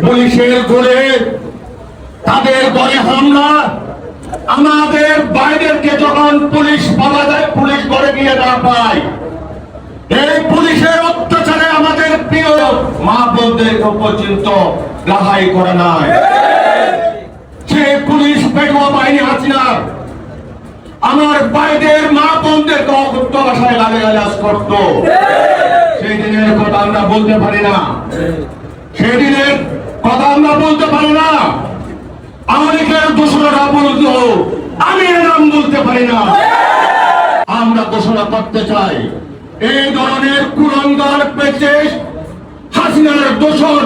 পুলিশের গোলে তাদের ঘরে হামলা। আমাদের বাইরেকে যখন পুলিশ পাওয়া যায়, পুলিশ ঘরে গিয়ে না পায়। এই পুলিশের অত্যাচারে আমাদের প্রিয় মা বোনদের পর্যন্ত রেহাই করে নাই। সে পুলিশ পেটুয়া বাহিনী হাসিনার আমার বাইরের মা বোনদেরকে অগুপ্ত ভাষায় গালে গালাজ করতো। সেই দিনের কথা আমরা বলতে পারি না। সেই দিনের কথা আমরা বলতে পারি না। আমাদের দোষরা বলতো আমি নাম বলতে পারি না। আমরা ঘোষণা করতে চাই। এই ধরনের কুরঙ্গার পেচে হাসিনার দোষর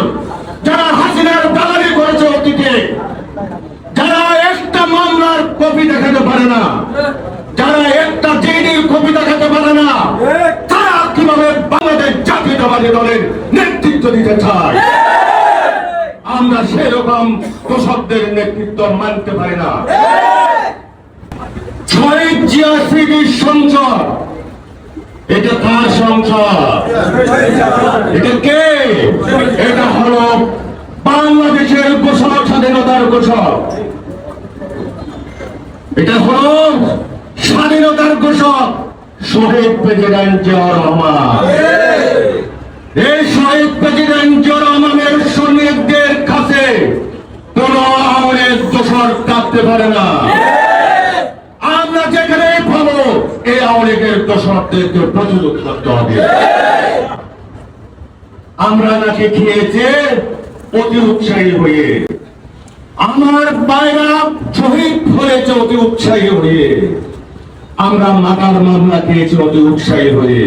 যারা হাসিনার দালালি করেছে অতীতে, যারা একটা মামলার কপি দেখাতে পারে না, যারা একটা জেডির কপি দেখাতে পারে না, তারা কীভাবে বাংলাদেশ জাতীয়তাবাদী দলের নেতৃত্ব দিতে চায়? আমরা সেরকম দোষকদের নেতৃত্ব মানতে পারি না। জিয়া সংসদ। এটা কার সংসদ। এটা কে? এটা হলো বাংলাদেশের ঘোষণা স্বাধীনতার ঘোষক এটা হলো স্বাধীনতার ঘোষক শহীদ প্রেসিডেন্ট জিয়া রহমান এই শহীদ প্রেসিডেন্ট জিয়া রহমানের সৈনিকদের কাছে কোন দোষর কাটতে পারে না। আমরা যেখানে পাবো এই দোষরদেরকে হবে। আমরা নাকি খেয়েছে অতি উৎসাহী হয়ে। আমার বাইরা শহীদ হয়েছে অতি উৎসাহী হয়ে। আমরা মাতার মামলা খেয়েছি অতি উৎসাহী হয়ে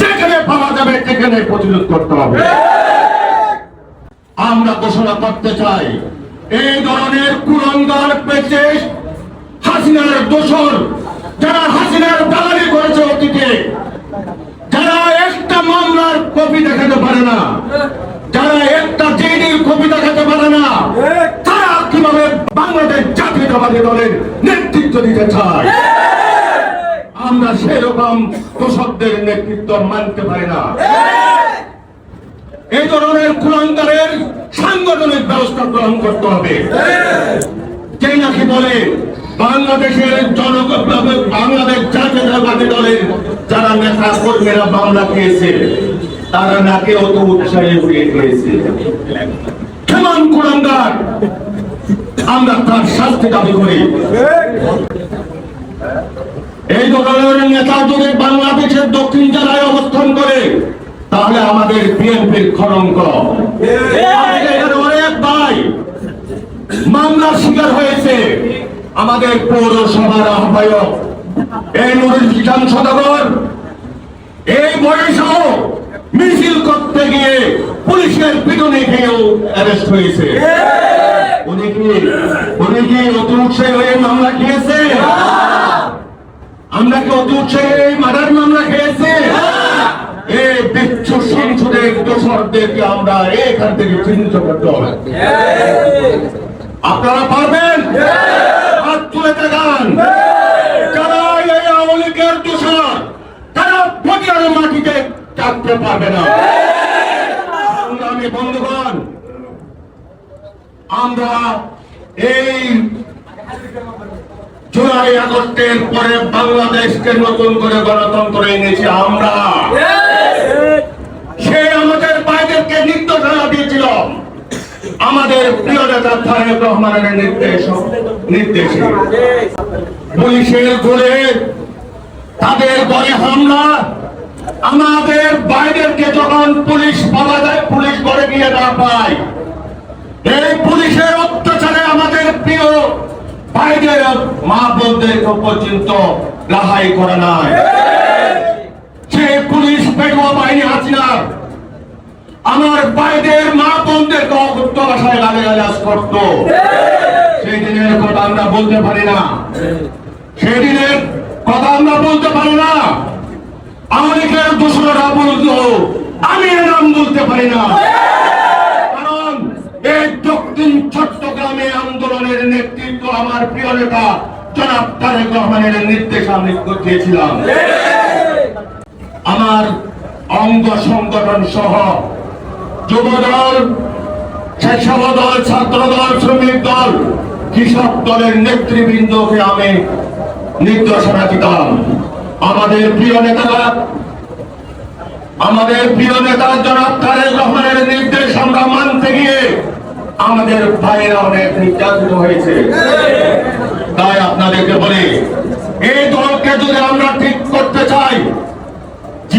যেখানে পাওয়া যাবে, সেখানে প্রতিরোধ করতে হবে। আমরা ঘোষণা করতে চাই, এই ধরনের কুরঙ্গার পেচে হাসিনার দোষর, যারা হাসিনার দালালি করেছে অতীতে, যারা একটা মামলার কপি দেখাতে পারে না, যারা একটা জেডির কপি দেখাতে পারে না, তারা কীভাবে বাংলাদেশ জাতীয়তাবাদী দলের নেতৃত্ব দিতে চায়? আমরা সেরকম দোষকদের নেতৃত্ব মানতে পারি না। এই ধরনের কুলাঙ্গারের সাংগঠনিক ব্যবস্থা গ্রহণ করতে হবে। যে নাকি বলে, বাংলাদেশের জনক বাংলাদেশ জাতীয়তাবাদী দলের যারা নেতা কর্মীরা মামলা খেয়েছে, তারা নাকি অত উৎসাহে হয়ে গিয়েছে কেমন কুলাঙ্গার? আমরা তার শাস্তি দাবি করি। এই ধরনের নেতা যদি বাংলাদেশের দক্ষিণ জেলায় অবস্থান করে তাহলে আমাদের বিএনপির এখানে অনেক ভাই মামলার শিকার হয়েছে। আমাদের পৌরসভার আহ্বায়ক এই নুরুল ইসলাম সদাগর এই বয়সেও মিছিল করতে গিয়ে পুলিশের পিটনে খেয়েও অ্যারেস্ট হয়েছে। উনি কি উনি কি অতি উৎসাহী হয়ে মামলা খেয়েছে? আমরা কি অতি উৎসাহী মার্ডার মামলা খেয়েছে? এই বিচ্ছু সংসদের দোষরদেরকে আমরা এখান থেকে চিহ্নিত করতে হবে। আপনারা পারবেন? হাত তুলে যারা এই আওয়ামী লীগের তারা মাটিতে পারবে না। বন্ধুগণ, আমরা এই জুলাই আগস্টের পরে বাংলাদেশকে নতুন করে গণতন্ত্র এনেছি আমরা সে আমাদের বাইরেকে নির্দেশনা দিয়েছিল আমাদের প্রিয় নেতা তারেক রহমানের নির্দেশ নির্দেশে। পুলিশের গোলে তাদের ঘরে হামলা, আমাদের বাইরেকে যখন পুলিশ পাওয়া যায়, পুলিশ ঘরে গিয়ে না পায়। এই পুলিশের অত্যাচারে আমাদের প্রিয় বাইরের মা বোনদের পর্যন্ত রেহাই করে নাই। সে পুলিশ পেটুয়া বাহিনী হাসিনার আমার বাইরের মা বোনদেরকে অগুপ্ত ভাষায় গালে গালাজ করতো সেই দিনের কথা আমরা বলতে পারি না। সেই দিনের কথা আমরা বলতে পারি না। আমাদের দোষরা বলতো আমি এর নাম বলতে পারি না। কারণ এই দক্ষিণ চট্টগ্রামে আন্দোলনের নেতৃত্ব আমার প্রিয় নেতা জনাব তারেক রহমানের নির্দেশ আমি দিয়েছিলাম। আমার অঙ্গ সংগঠন সহ যুবদল ছাত্র দল শ্রমিক দল, কৃষক দলের নেতৃবৃন্দকে আমি নির্দেশনা দিতাম। আমাদের প্রিয় নেতারা, আমাদের প্রিয় নেতা জনাব তারেক রহমানের নির্দেশ আমরা মানতে গিয়ে আমাদের ভাইয়েরা অনেক নির্যাতিত হয়েছে। তাই আপনাদেরকে বলি, এই দলকে যদি আমরা ঠিক করতে চাই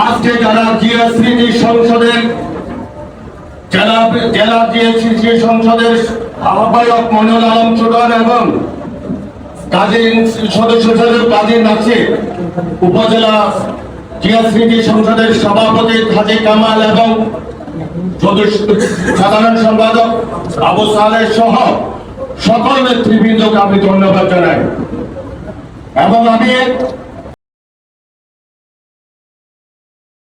আজকে যারা স্মৃতি সংসদের জেলা জেলা স্মৃতি সংসদের আহ্বায়ক মনিউল আলম চুডান এবং কাজী সদস্য সদস্য কাজী নাচে উপজেলা স্মৃতি সংসদের সভাপতি হাজি কামাল এবং সাধারণ সম্পাদক আবু সালেহ সহ সকল নেতৃবৃন্দকে আমি ধন্যবাদ জানাই। এবং আমি